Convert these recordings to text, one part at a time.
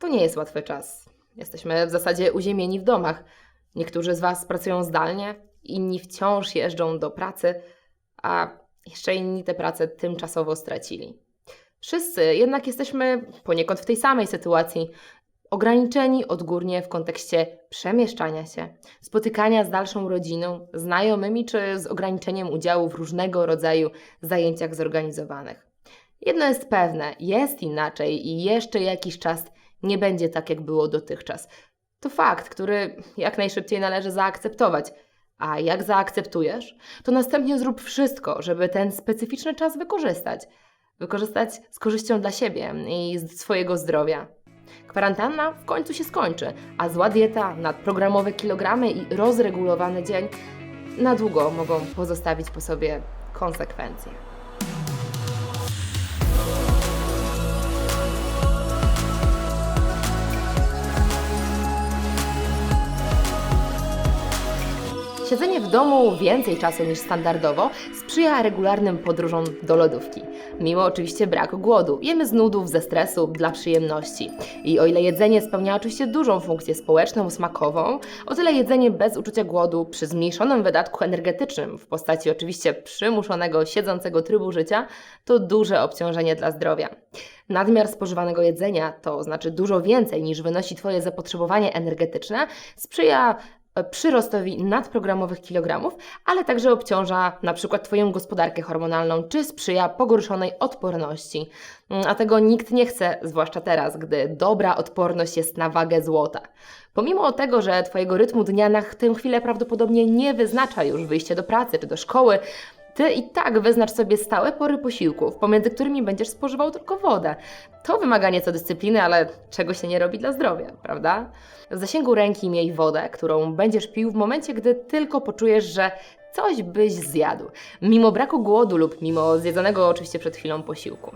To nie jest łatwy czas. Jesteśmy w zasadzie uziemieni w domach. Niektórzy z Was pracują zdalnie, inni wciąż jeżdżą do pracy, a jeszcze inni tę pracę tymczasowo stracili. Wszyscy jednak jesteśmy poniekąd w tej samej sytuacji, ograniczeni odgórnie w kontekście przemieszczania się, spotykania z dalszą rodziną, znajomymi czy z ograniczeniem udziału w różnego rodzaju zajęciach zorganizowanych. Jedno jest pewne, jest inaczej i jeszcze jakiś czas nie będzie tak, jak było dotychczas. To fakt, który jak najszybciej należy zaakceptować. A jak zaakceptujesz, to następnie zrób wszystko, żeby ten specyficzny czas wykorzystać. Wykorzystać z korzyścią dla siebie i swojego zdrowia. Kwarantanna w końcu się skończy, a zła dieta, nadprogramowe kilogramy i rozregulowany dzień na długo mogą pozostawić po sobie konsekwencje. Siedzenie w domu więcej czasu niż standardowo sprzyja regularnym podróżom do lodówki. Mimo oczywiście braku głodu, jemy z nudów, ze stresu, dla przyjemności. I o ile jedzenie spełnia oczywiście dużą funkcję społeczną, smakową, o tyle jedzenie bez uczucia głodu przy zmniejszonym wydatku energetycznym w postaci oczywiście przymuszonego, siedzącego trybu życia to duże obciążenie dla zdrowia. Nadmiar spożywanego jedzenia, to znaczy dużo więcej niż wynosi Twoje zapotrzebowanie energetyczne, sprzyja przyrostowi nadprogramowych kilogramów, ale także obciąża na przykład Twoją gospodarkę hormonalną, czy sprzyja pogorszonej odporności. Mm, A tego nikt nie chce, zwłaszcza teraz, gdy dobra odporność jest na wagę złota. Pomimo tego, że Twojego rytmu dnia na tę chwilę prawdopodobnie nie wyznacza już wyjście do pracy czy do szkoły, ty i tak wyznacz sobie stałe pory posiłków, pomiędzy którymi będziesz spożywał tylko wodę. To wymaga nieco dyscypliny, ale czego się nie robi dla zdrowia, prawda? W zasięgu ręki miej wodę, którą będziesz pił w momencie, gdy tylko poczujesz, że coś byś zjadł, mimo braku głodu lub mimo zjedzonego oczywiście przed chwilą posiłku.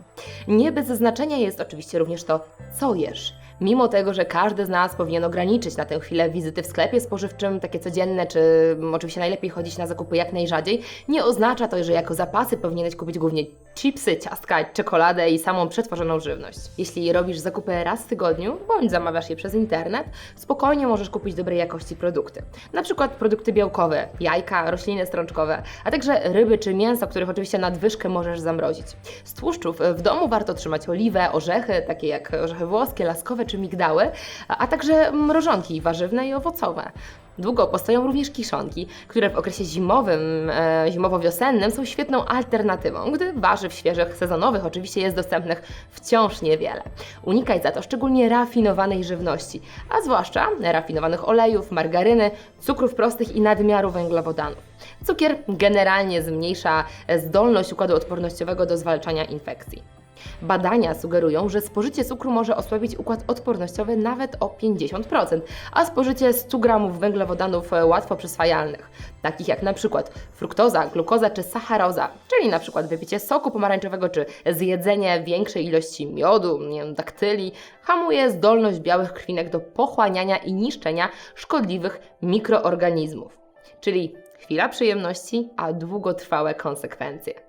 Nie bez znaczenia jest oczywiście również to, co jesz. Mimo tego, że każdy z nas powinien ograniczyć na tę chwilę wizyty w sklepie spożywczym, takie codzienne, czy mm, oczywiście najlepiej chodzić na zakupy jak najrzadziej, nie oznacza to, że jako zapasy powinieneś kupić głównie chipsy, ciastka, czekoladę i samą przetworzoną żywność. Jeśli robisz zakupy raz w tygodniu, bądź zamawiasz je przez internet, spokojnie możesz kupić dobrej jakości produkty. Na przykład produkty białkowe, jajka, rośliny strączkowe, a także ryby czy mięso, których oczywiście nadwyżkę możesz zamrozić. Z tłuszczów w domu warto trzymać oliwę, orzechy, takie jak orzechy włoskie, laskowe czy migdały, a także mrożonki warzywne i owocowe. Długo postoją również kiszonki, które w okresie zimowym, e, zimowo-wiosennym są świetną alternatywą, gdy warzyw świeżych, sezonowych oczywiście jest dostępnych wciąż niewiele. Unikaj za to szczególnie rafinowanej żywności, a zwłaszcza rafinowanych olejów, margaryny, cukrów prostych i nadmiaru węglowodanów. Cukier generalnie zmniejsza e, zdolność układu odpornościowego do zwalczania infekcji. Badania sugerują, że spożycie cukru może osłabić układ odpornościowy nawet o 50%, a spożycie 100 gramów węglowodanów e, łatwo przyswajalnych, takich jak przykład fruktoza, glukoza czy sacharoza, czyli przykład wypicie soku pomarańczowego czy zjedzenie większej ilości miodu, nie wiem, daktyli, hamuje zdolność białych krwinek do pochłaniania i niszczenia szkodliwych mikroorganizmów. Czyli chwila przyjemności, a długotrwałe konsekwencje.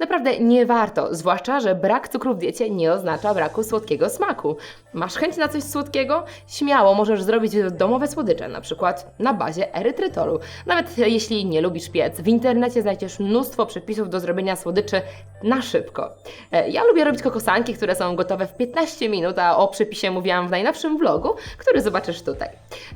Naprawdę nie warto, zwłaszcza, że brak cukru w diecie nie oznacza braku słodkiego smaku. Masz chęć na coś słodkiego? Śmiało możesz zrobić domowe słodycze, na przykład na bazie erytrytolu. Nawet jeśli nie lubisz piec, w internecie znajdziesz mnóstwo przepisów do zrobienia słodyczy na szybko. E, Ja lubię robić kokosanki, które są gotowe w 15 minut, a o przepisie mówiłam w najnowszym vlogu, który zobaczysz tutaj.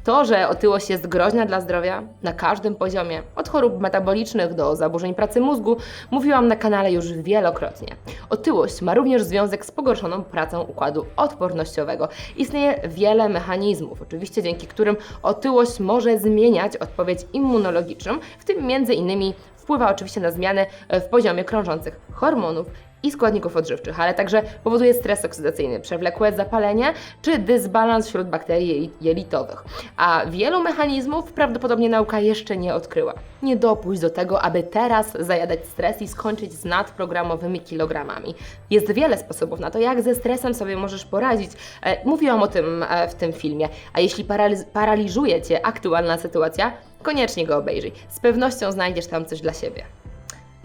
To, że otyłość jest groźna dla zdrowia na każdym poziomie, od chorób metabolicznych do zaburzeń pracy mózgu, mówiłam na kanale już wielokrotnie. Otyłość ma również związek z pogorszoną pracą układu odpornościowego. Istnieje wiele mechanizmów, oczywiście dzięki którym otyłość może zmieniać odpowiedź immunologiczną, w tym między innymi wpływa oczywiście na zmiany w poziomie krążących hormonów i składników odżywczych, ale także powoduje stres oksydacyjny, przewlekłe zapalenie czy dysbalans wśród bakterii jelitowych. A wielu mechanizmów prawdopodobnie nauka jeszcze nie odkryła. Nie dopuść do tego, aby teraz zajadać stres i skończyć z nadprogramowymi kilogramami. Jest wiele sposobów na to, jak ze stresem sobie możesz poradzić. E, Mówiłam o tym e, w tym filmie. A jeśli paraliz- paraliżuje Cię aktualna sytuacja, koniecznie go obejrzyj. Z pewnością znajdziesz tam coś dla siebie.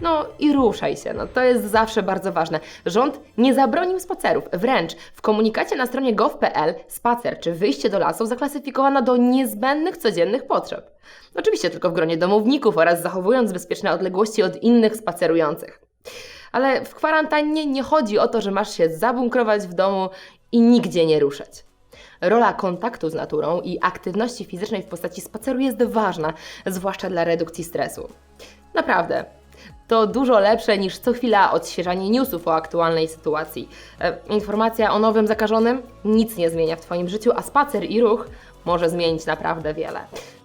No i ruszaj się, no to jest zawsze bardzo ważne. Rząd nie zabronił spacerów, wręcz w komunikacie na stronie gov.pl spacer czy wyjście do lasu zaklasyfikowano do niezbędnych codziennych potrzeb. Oczywiście tylko w gronie domowników oraz zachowując bezpieczne odległości od innych spacerujących. Ale w kwarantannie nie chodzi o to, że masz się zabunkrować w domu i nigdzie nie ruszać. Rola kontaktu z naturą i aktywności fizycznej w postaci spaceru jest ważna, zwłaszcza dla redukcji stresu. Naprawdę. To dużo lepsze niż co chwila odświeżanie newsów o aktualnej sytuacji. E, informacja o nowym zakażonym nic nie zmienia w Twoim życiu, a spacer i ruch może zmienić naprawdę wiele.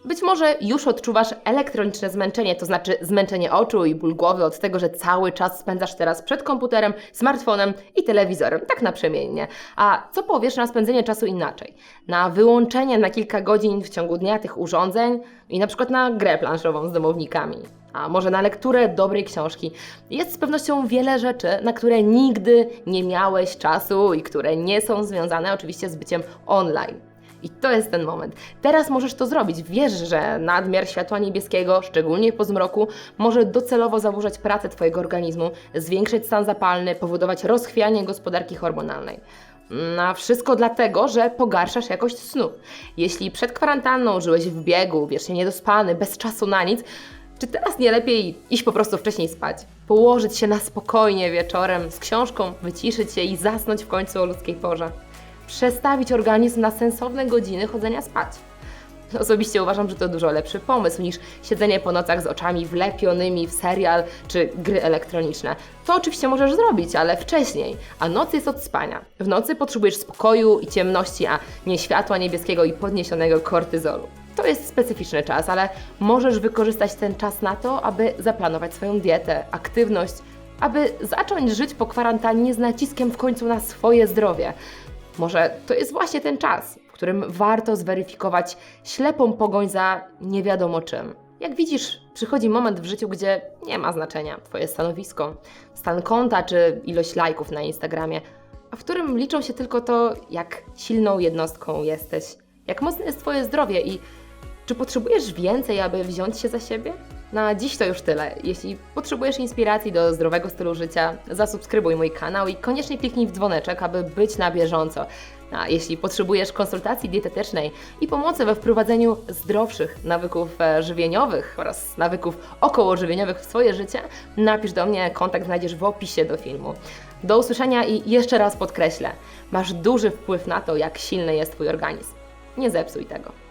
Być może już odczuwasz elektroniczne zmęczenie, to znaczy zmęczenie oczu i ból głowy od tego, że cały czas spędzasz teraz przed komputerem, smartfonem i telewizorem, tak naprzemiennie. A co powiesz na spędzenie czasu inaczej? Na wyłączenie na kilka godzin w ciągu dnia tych urządzeń i na przykład na grę planszową z domownikami. A może na lekturę dobrej książki. Jest z pewnością wiele rzeczy, na które nigdy nie miałeś czasu i które nie są związane oczywiście z byciem online. I to jest ten moment. Teraz możesz to zrobić. Wiesz, że nadmiar światła niebieskiego, szczególnie po zmroku, może docelowo zaburzać pracę Twojego organizmu, zwiększyć stan zapalny, powodować rozchwianie gospodarki hormonalnej. Na wszystko dlatego, że pogarszasz jakość snu. Jeśli przed kwarantanną żyłeś w biegu, wiecznie niedospany, bez czasu na nic, czy teraz nie lepiej iść po prostu wcześniej spać? Położyć się na spokojnie wieczorem z książką, wyciszyć się i zasnąć w końcu o ludzkiej porze? Przestawić organizm na sensowne godziny chodzenia spać. Osobiście uważam, że to dużo lepszy pomysł niż siedzenie po nocach z oczami wlepionymi w serial czy gry elektroniczne. To oczywiście możesz zrobić, ale wcześniej, a noc jest od spania. W nocy potrzebujesz spokoju i ciemności, a nie światła niebieskiego i podniesionego kortyzolu. To jest specyficzny czas, ale możesz wykorzystać ten czas na to, aby zaplanować swoją dietę, aktywność, aby zacząć żyć po kwarantannie z naciskiem w końcu na swoje zdrowie. Może to jest właśnie ten czas, w którym warto zweryfikować ślepą pogoń za nie wiadomo czym. Jak widzisz, przychodzi moment w życiu, gdzie nie ma znaczenia Twoje stanowisko, stan konta czy ilość lajków na Instagramie, a w którym liczą się tylko to, jak silną jednostką jesteś, jak mocne jest Twoje zdrowie i czy potrzebujesz więcej, aby wziąć się za siebie? Na dziś to już tyle. Jeśli potrzebujesz inspiracji do zdrowego stylu życia, zasubskrybuj mój kanał i koniecznie kliknij w dzwoneczek, aby być na bieżąco. A jeśli potrzebujesz konsultacji dietetycznej i pomocy we wprowadzeniu zdrowszych nawyków e, żywieniowych oraz nawyków okołożywieniowych w swoje życie, napisz do mnie, kontakt znajdziesz w opisie do filmu. Do usłyszenia i jeszcze raz podkreślę, masz duży wpływ na to, jak silny jest Twój organizm. Nie zepsuj tego.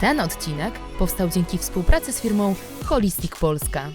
Ten odcinek powstał dzięki współpracy z firmą Holistic Polska.